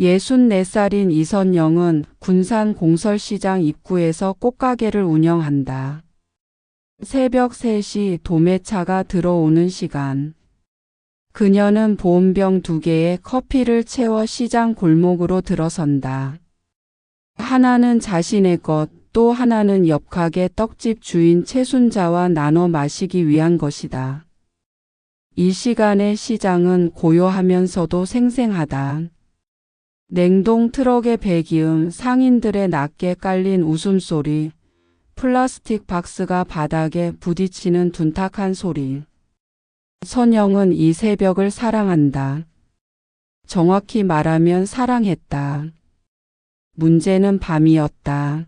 64살인 이선영은 군산 공설시장 입구에서 꽃가게를 운영한다. 새벽 3시 도매차가 들어오는 시간. 그녀는 보온병 두 개에 커피를 채워 시장 골목으로 들어선다. 하나는 자신의 것, 또 하나는 옆 가게 떡집 주인 최순자와 나눠 마시기 위한 것이다. 이 시간의 시장은 고요하면서도 생생하다. 냉동 트럭의 배기음, 상인들의 낮게 깔린 웃음소리, 플라스틱 박스가 바닥에 부딪히는 둔탁한 소리. 선영은 이 새벽을 사랑한다. 정확히 말하면 사랑했다. 문제는 밤이었다.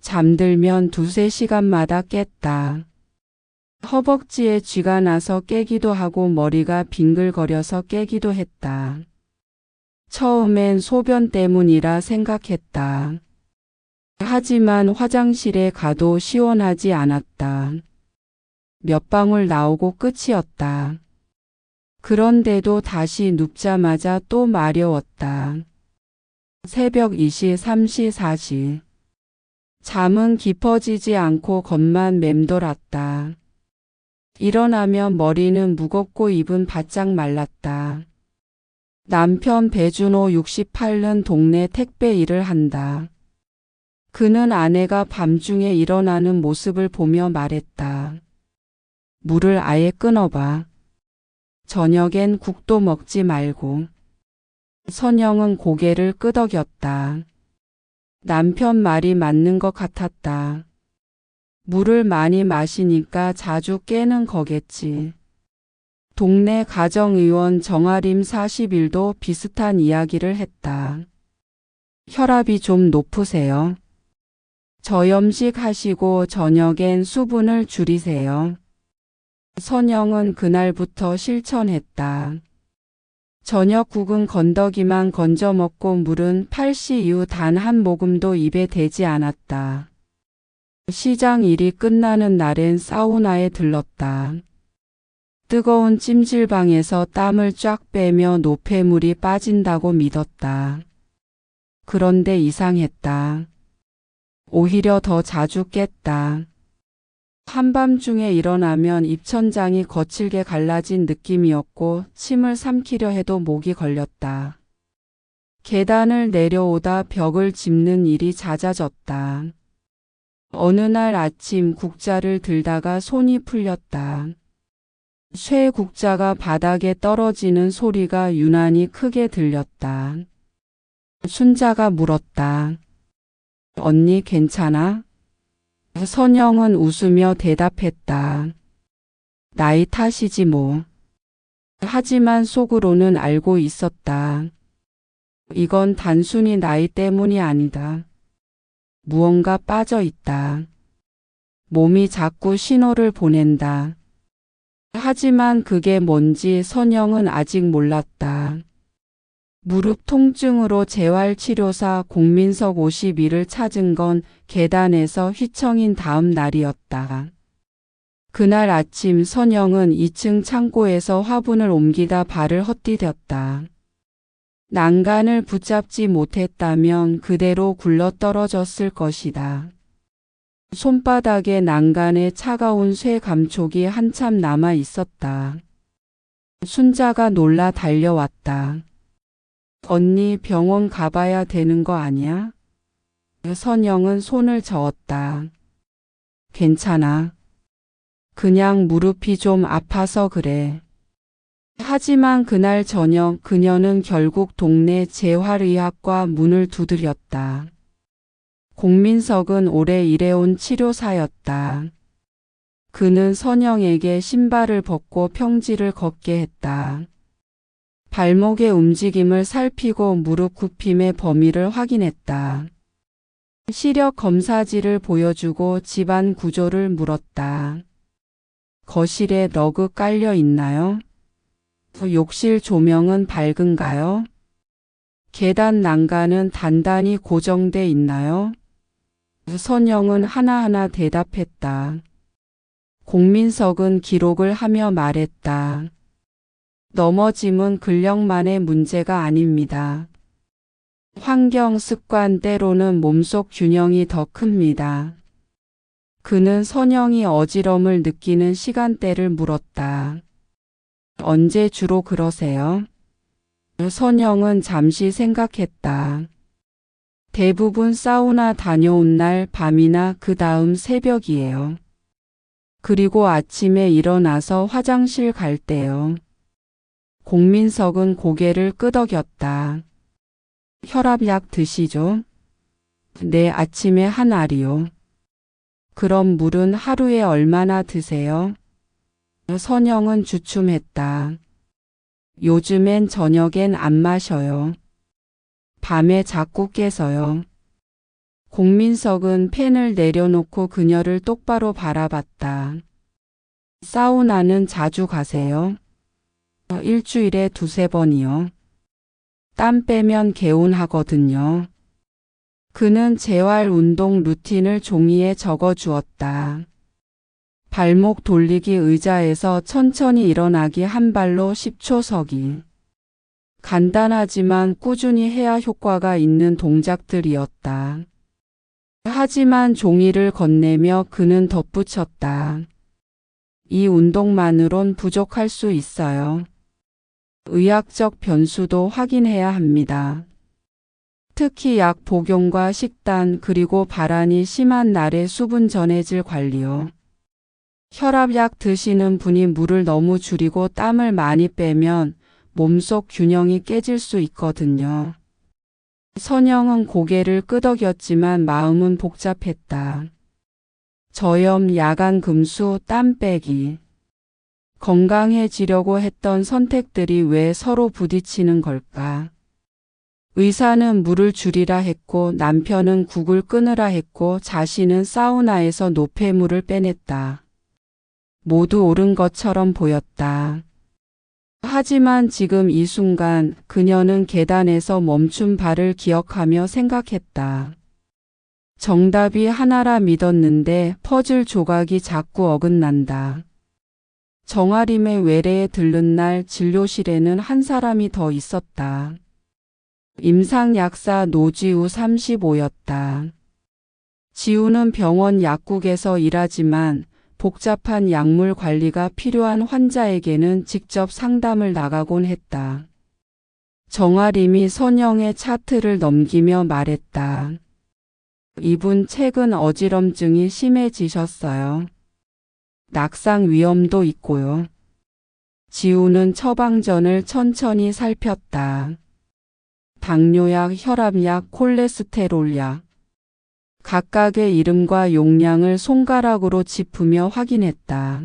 잠들면 두세 시간마다 깼다. 허벅지에 쥐가 나서 깨기도 하고 머리가 빙글거려서 깨기도 했다. 처음엔 소변 때문이라 생각했다. 하지만 화장실에 가도 시원하지 않았다. 몇 방울 나오고 끝이었다. 그런데도 다시 눕자마자 또 마려웠다. 새벽 2시, 3시, 4시. 잠은 깊어지지 않고 겉만 맴돌았다. 일어나면 머리는 무겁고 입은 바짝 말랐다. 남편 배준호 68는 동네 택배 일을 한다. 그는 아내가 밤중에 일어나는 모습을 보며 말했다. 물을 아예 끊어봐. 저녁엔 국도 먹지 말고. 선영은 고개를 끄덕였다. 남편 말이 맞는 것 같았다. 물을 많이 마시니까 자주 깨는 거겠지. 동네 가정의원 정아림 41도 비슷한 이야기를 했다. 혈압이 좀 높으세요. 저염식 하시고 저녁엔 수분을 줄이세요. 선영은 그날부터 실천했다. 저녁 국은 건더기만 건져 먹고 물은 8시 이후 단 한 모금도 입에 대지 않았다. 시장 일이 끝나는 날엔 사우나에 들렀다. 뜨거운 찜질방에서 땀을 쫙 빼며 노폐물이 빠진다고 믿었다. 그런데 이상했다. 오히려 더 자주 깼다. 한밤중에 일어나면 입천장이 거칠게 갈라진 느낌이었고 침을 삼키려 해도 목이 걸렸다. 계단을 내려오다 벽을 짚는 일이 잦아졌다. 어느 날 아침 국자를 들다가 손이 풀렸다. 쇠 국자가 바닥에 떨어지는 소리가 유난히 크게 들렸다. 순자가 물었다. 언니 괜찮아? 선영은 웃으며 대답했다. 나이 탓이지 뭐. 하지만 속으로는 알고 있었다. 이건 단순히 나이 때문이 아니다. 무언가 빠져 있다. 몸이 자꾸 신호를 보낸다. 하지만 그게 뭔지 선영은 아직 몰랐다. 무릎 통증으로 재활치료사 공민석 52를 찾은 건 계단에서 휘청인 다음 날이었다. 그날 아침 선영은 2층 창고에서 화분을 옮기다 발을 헛디뎠다. 난간을 붙잡지 못했다면 그대로 굴러 떨어졌을 것이다. 손바닥에 난간에 차가운 쇠 감촉이 한참 남아 있었다. 순자가 놀라 달려왔다. 언니 병원 가봐야 되는 거 아니야? 선영은 손을 저었다. 괜찮아. 그냥 무릎이 좀 아파서 그래. 하지만 그날 저녁 그녀는 결국 동네 재활의학과 문을 두드렸다. 공민석은 오래 일해온 치료사였다. 그는 선영에게 신발을 벗고 평지를 걷게 했다. 발목의 움직임을 살피고 무릎 굽힘의 범위를 확인했다. 시력 검사지를 보여주고 집안 구조를 물었다. 거실에 러그 깔려 있나요? 욕실 조명은 밝은가요? 계단 난간은 단단히 고정돼 있나요? 선영은 하나하나 대답했다. 공민석은 기록을 하며 말했다. 넘어짐은 근력만의 문제가 아닙니다. 환경 습관 때로는 몸속 균형이 더 큽니다. 그는 선영이 어지럼을 느끼는 시간대를 물었다. 언제 주로 그러세요? 선영은 잠시 생각했다. 대부분 사우나 다녀온 날 밤이나 그 다음 새벽이에요. 그리고 아침에 일어나서 화장실 갈 때요. 공민석은 고개를 끄덕였다. 혈압약 드시죠? 네, 아침에 한 알이요. 그럼 물은 하루에 얼마나 드세요? 선영은 주춤했다. 요즘엔 저녁엔 안 마셔요. 밤에 자꾸 깨서요. 공민석은 펜을 내려놓고 그녀를 똑바로 바라봤다. 사우나는 자주 가세요? 일주일에 두세 번이요. 땀 빼면 개운하거든요. 그는 재활 운동 루틴을 종이에 적어 주었다. 발목 돌리기 의자에서 천천히 일어나기 한 발로 10초 서기. 간단하지만 꾸준히 해야 효과가 있는 동작들이었다. 하지만 종이를 건네며 그는 덧붙였다. 이 운동만으론 부족할 수 있어요. 의학적 변수도 확인해야 합니다. 특히 약 복용과 식단 그리고 발한이 심한 날의 수분 전해질 관리요. 혈압약 드시는 분이 물을 너무 줄이고 땀을 많이 빼면 몸속 균형이 깨질 수 있거든요. 선영은 고개를 끄덕였지만 마음은 복잡했다. 저염, 야간 금수, 땀 빼기. 건강해지려고 했던 선택들이 왜 서로 부딪히는 걸까? 의사는 물을 줄이라 했고 남편은 국을 끊으라 했고 자신은 사우나에서 노폐물을 빼냈다. 모두 옳은 것처럼 보였다. 하지만 지금 이 순간 그녀는 계단에서 멈춘 발을 기억하며 생각했다. 정답이 하나라 믿었는데 퍼즐 조각이 자꾸 어긋난다. 정아림의 외래에 들른 날 진료실에는 한 사람이 더 있었다. 임상약사 노지우 35였다. 지우는 병원 약국에서 일하지만 복잡한 약물 관리가 필요한 환자에게는 직접 상담을 나가곤 했다. 정아림이 선영의 차트를 넘기며 말했다. 이분 최근 어지럼증이 심해지셨어요. 낙상 위험도 있고요. 지우는 처방전을 천천히 살폈다. 당뇨약, 혈압약, 콜레스테롤약. 각각의 이름과 용량을 손가락으로 짚으며 확인했다.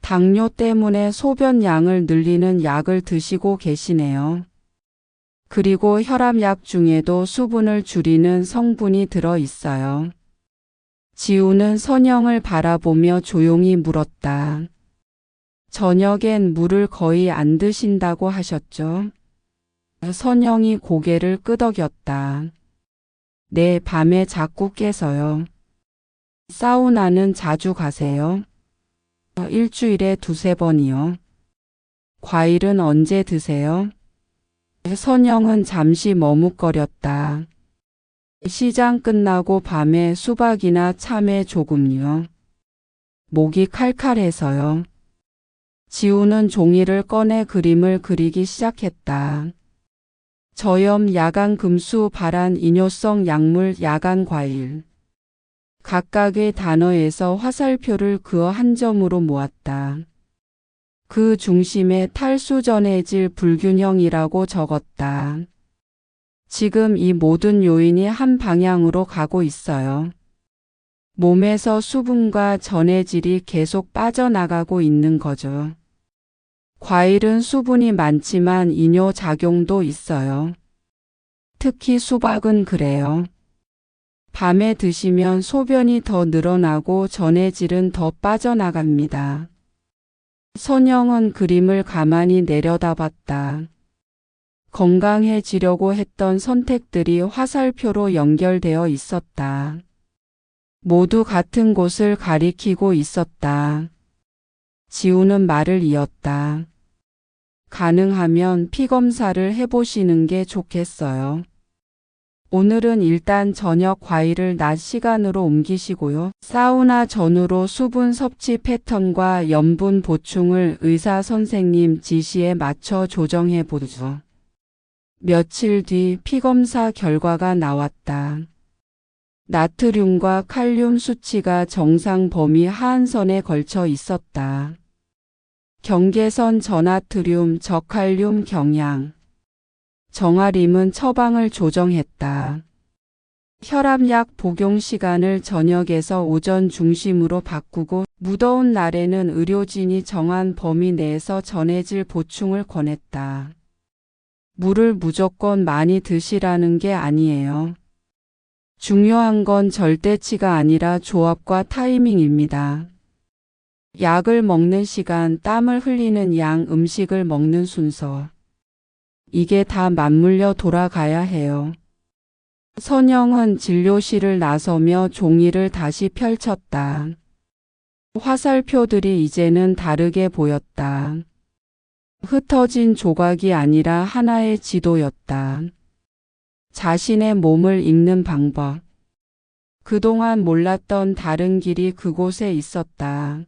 당뇨 때문에 소변 양을 늘리는 약을 드시고 계시네요. 그리고 혈압약 중에도 수분을 줄이는 성분이 들어 있어요. 지우는 선영을 바라보며 조용히 물었다. 저녁엔 물을 거의 안 드신다고 하셨죠? 선영이 고개를 끄덕였다. 네, 밤에 자꾸 깨서요. 사우나는 자주 가세요? 일주일에 두세 번이요. 과일은 언제 드세요? 선영은 잠시 머뭇거렸다. 시장 끝나고 밤에 수박이나 참외 조금요. 목이 칼칼해서요. 지우는 종이를 꺼내 그림을 그리기 시작했다. 저염 야간 금수 발한 이뇨성 약물 야간 과일. 각각의 단어에서 화살표를 그어 한 점으로 모았다. 그 중심에 탈수 전해질 불균형이라고 적었다. 지금 이 모든 요인이 한 방향으로 가고 있어요. 몸에서 수분과 전해질이 계속 빠져나가고 있는 거죠. 과일은 수분이 많지만 이뇨 작용도 있어요. 특히 수박은 그래요. 밤에 드시면 소변이 더 늘어나고 전해질은 더 빠져나갑니다. 선영은 그림을 가만히 내려다봤다. 건강해지려고 했던 선택들이 화살표로 연결되어 있었다. 모두 같은 곳을 가리키고 있었다. 지우는 말을 이었다. 가능하면 피 검사를 해보시는 게 좋겠어요. 오늘은 일단 저녁 과일을 낮 시간으로 옮기시고요. 사우나 전후로 수분 섭취 패턴과 염분 보충을 의사 선생님 지시에 맞춰 조정해 보죠. 며칠 뒤 피검사 결과가 나왔다. 나트륨과 칼륨 수치가 정상 범위 하한선에 걸쳐 있었다. 경계선 저나트륨 저칼륨 경양. 정아림은 처방을 조정했다. 혈압약 복용 시간을 저녁에서 오전 중심으로 바꾸고 무더운 날에는 의료진이 정한 범위 내에서 전해질 보충을 권했다. 물을 무조건 많이 드시라는 게 아니에요. 중요한 건 절대치가 아니라 조합과 타이밍입니다. 약을 먹는 시간, 땀을 흘리는 양, 음식을 먹는 순서. 이게 다 맞물려 돌아가야 해요. 선영은 진료실을 나서며 종이를 다시 펼쳤다. 화살표들이 이제는 다르게 보였다. 흩어진 조각이 아니라 하나의 지도였다. 자신의 몸을 읽는 방법. 그동안 몰랐던 다른 길이 그곳에 있었다.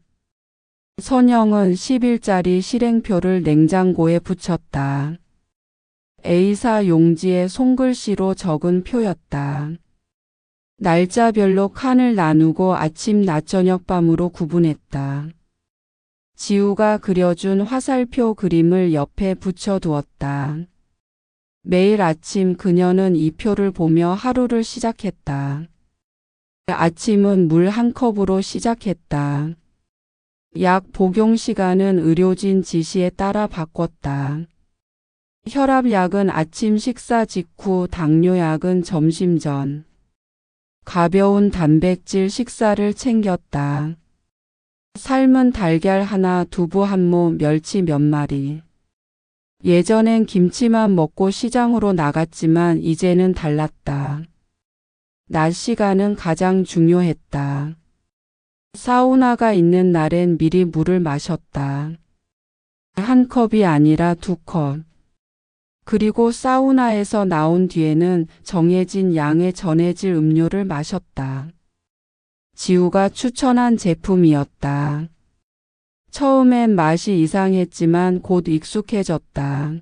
선영은 10일짜리 실행표를 냉장고에 붙였다. A사 용지에 손글씨로 적은 표였다. 날짜별로 칸을 나누고 아침, 낮, 저녁, 밤으로 구분했다. 지우가 그려준 화살표 그림을 옆에 붙여두었다. 매일 아침 그녀는 이 표를 보며 하루를 시작했다. 아침은 물 한 컵으로 시작했다. 약 복용 시간은 의료진 지시에 따라 바꿨다. 혈압약은 아침 식사 직후, 당뇨약은 점심 전. 가벼운 단백질 식사를 챙겼다. 삶은 달걀 하나, 두부 한 모, 멸치 몇 마리. 예전엔 김치만 먹고 시장으로 나갔지만 이제는 달랐다. 낮 시간은 가장 중요했다. 사우나가 있는 날엔 미리 물을 마셨다. 한 컵이 아니라 두 컵. 그리고 사우나에서 나온 뒤에는 정해진 양의 전해질 음료를 마셨다. 지우가 추천한 제품이었다. 처음엔 맛이 이상했지만 곧 익숙해졌다.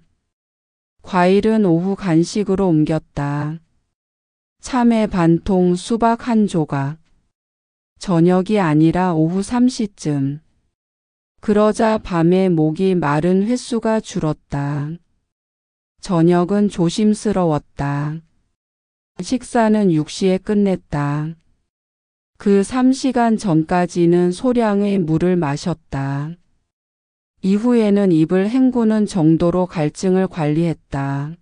과일은 오후 간식으로 옮겼다. 참외 반통, 수박 한 조각. 저녁이 아니라 오후 3시쯤. 그러자 밤에 목이 마른 횟수가 줄었다. 저녁은 조심스러웠다. 식사는 6시에 끝냈다. 그 3시간 전까지는 소량의 물을 마셨다. 이후에는 입을 헹구는 정도로 갈증을 관리했다.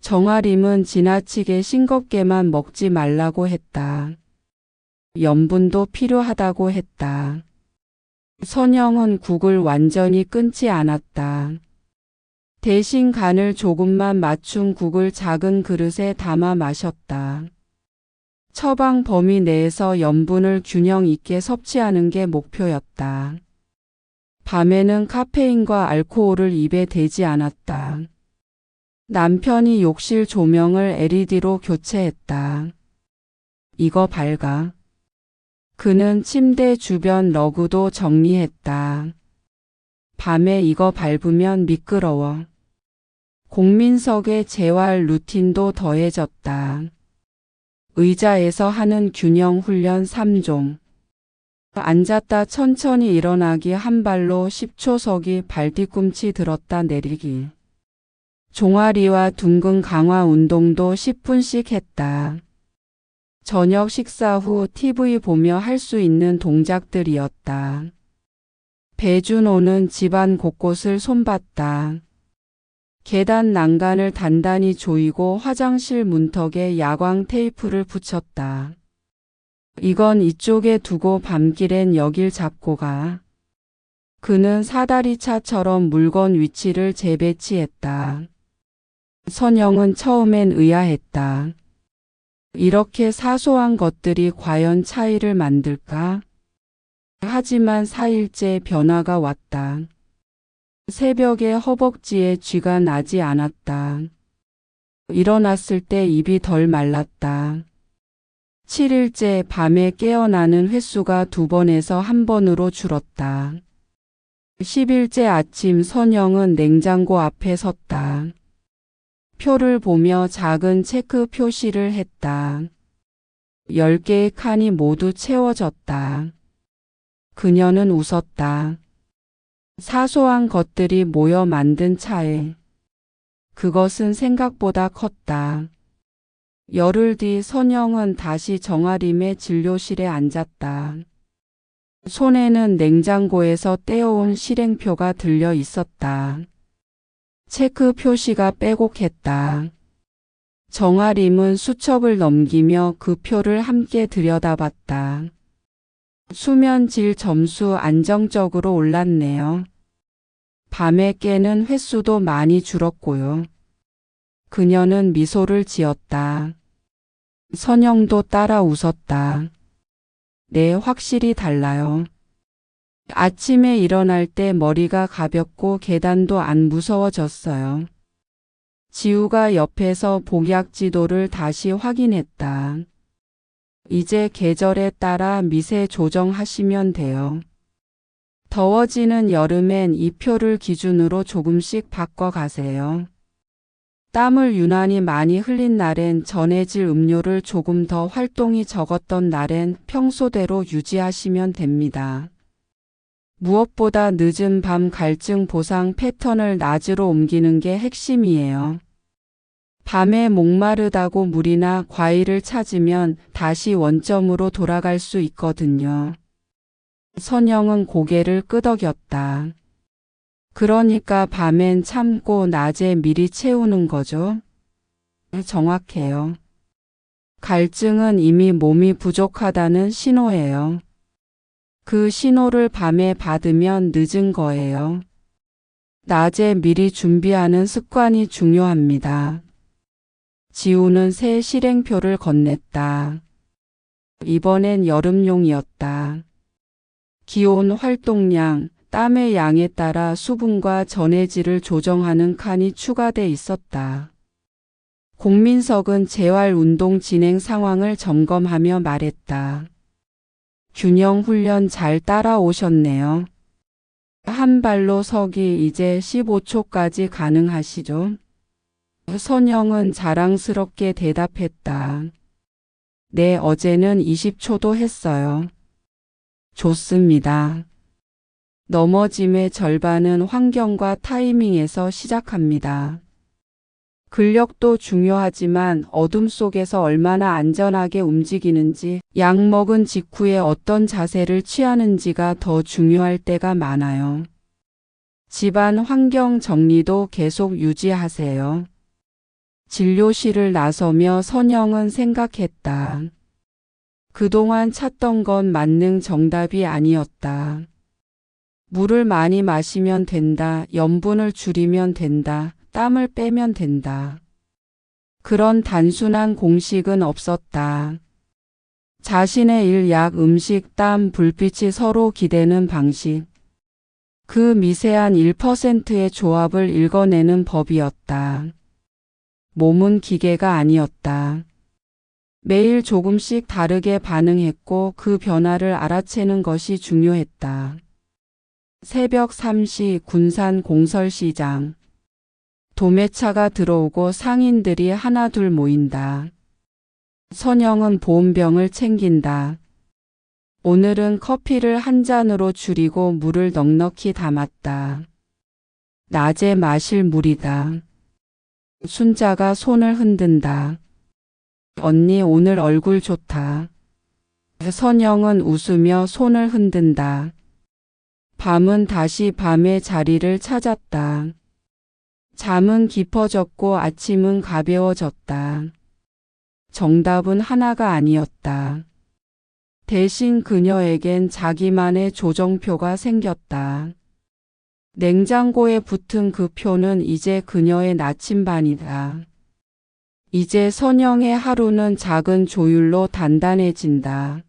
정아림은 지나치게 싱겁게만 먹지 말라고 했다. 염분도 필요하다고 했다. 선영은 국을 완전히 끊지 않았다. 대신 간을 조금만 맞춘 국을 작은 그릇에 담아 마셨다. 처방 범위 내에서 염분을 균형 있게 섭취하는 게 목표였다. 밤에는 카페인과 알코올을 입에 대지 않았다. 남편이 욕실 조명을 LED로 교체했다. 이거 밝아. 그는 침대 주변 러그도 정리했다. 밤에 이거 밟으면 미끄러워. 공민석의 재활 루틴도 더해졌다. 의자에서 하는 균형 훈련 3종. 앉았다 천천히 일어나기 한 발로 10초 서기 발 뒤꿈치 들었다 내리기. 종아리와 둥근 강화 운동도 10분씩 했다. 저녁 식사 후 TV 보며 할 수 있는 동작들이었다. 배준호는 집안 곳곳을 손봤다. 계단 난간을 단단히 조이고 화장실 문턱에 야광 테이프를 붙였다. 이건 이쪽에 두고 밤길엔 여길 잡고 가. 그는 사다리 차처럼 물건 위치를 재배치했다. 선영은 처음엔 의아했다. 이렇게 사소한 것들이 과연 차이를 만들까? 하지만 4일째 변화가 왔다. 새벽에 허벅지에 쥐가 나지 않았다. 일어났을 때 입이 덜 말랐다. 7일째 밤에 깨어나는 횟수가 두 번에서 한 번으로 줄었다. 10일째 아침 선영은 냉장고 앞에 섰다. 표를 보며 작은 체크 표시를 했다. 10개의 칸이 모두 채워졌다. 그녀는 웃었다. 사소한 것들이 모여 만든 차에. 그것은 생각보다 컸다. 열흘 뒤 선영은 다시 정아림의 진료실에 앉았다. 손에는 냉장고에서 떼어온 실행표가 들려 있었다. 체크 표시가 빼곡했다. 정아림은 수첩을 넘기며 그 표를 함께 들여다봤다. 수면 질 점수 안정적으로 올랐네요. 밤에 깨는 횟수도 많이 줄었고요. 그녀는 미소를 지었다. 선영도 따라 웃었다. 네, 확실히 달라요. 아침에 일어날 때 머리가 가볍고 계단도 안 무서워졌어요. 지우가 옆에서 복약 지도를 다시 확인했다. 이제 계절에 따라 미세 조정하시면 돼요. 더워지는 여름엔 이 표를 기준으로 조금씩 바꿔 가세요. 땀을 유난히 많이 흘린 날엔 전해질 음료를 조금 더 활동이 적었던 날엔 평소대로 유지하시면 됩니다. 무엇보다 늦은 밤 갈증 보상 패턴을 낮으로 옮기는 게 핵심이에요. 밤에 목마르다고 물이나 과일을 찾으면 다시 원점으로 돌아갈 수 있거든요. 선영은 고개를 끄덕였다. 그러니까 밤엔 참고 낮에 미리 채우는 거죠? 정확해요. 갈증은 이미 몸이 부족하다는 신호예요. 그 신호를 밤에 받으면 늦은 거예요. 낮에 미리 준비하는 습관이 중요합니다. 지우는 새 실행표를 건넸다. 이번엔 여름용이었다. 기온 활동량, 땀의 양에 따라 수분과 전해질을 조정하는 칸이 추가돼 있었다. 공민석은 재활 운동 진행 상황을 점검하며 말했다. 균형 훈련 잘 따라오셨네요. 한 발로 서기 이제 15초까지 가능하시죠? 선영은 자랑스럽게 대답했다. 네, 어제는 20초도 했어요. 좋습니다. 넘어짐의 절반은 환경과 타이밍에서 시작합니다. 근력도 중요하지만 어둠 속에서 얼마나 안전하게 움직이는지, 약 먹은 직후에 어떤 자세를 취하는지가 더 중요할 때가 많아요. 집안 환경 정리도 계속 유지하세요. 진료실을 나서며 선영은 생각했다. 그동안 찾던 건 만능 정답이 아니었다. 물을 많이 마시면 된다. 염분을 줄이면 된다. 땀을 빼면 된다. 그런 단순한 공식은 없었다. 자신의 일, 약, 음식, 땀, 불빛이 서로 기대는 방식. 그 미세한 1%의 조합을 읽어내는 법이었다. 몸은 기계가 아니었다. 매일 조금씩 다르게 반응했고 그 변화를 알아채는 것이 중요했다. 새벽 3시 군산 공설시장. 도매차가 들어오고 상인들이 하나둘 모인다. 선영은 보온병을 챙긴다. 오늘은 커피를 한 잔으로 줄이고 물을 넉넉히 담았다. 낮에 마실 물이다. 순자가 손을 흔든다. 언니 오늘 얼굴 좋다. 선영은 웃으며 손을 흔든다. 밤은 다시 밤의 자리를 찾았다. 잠은 깊어졌고 아침은 가벼워졌다. 정답은 하나가 아니었다. 대신 그녀에겐 자기만의 조정표가 생겼다. 냉장고에 붙은 그 표는 이제 그녀의 나침반이다. 이제 선영의 하루는 작은 조율로 단단해진다.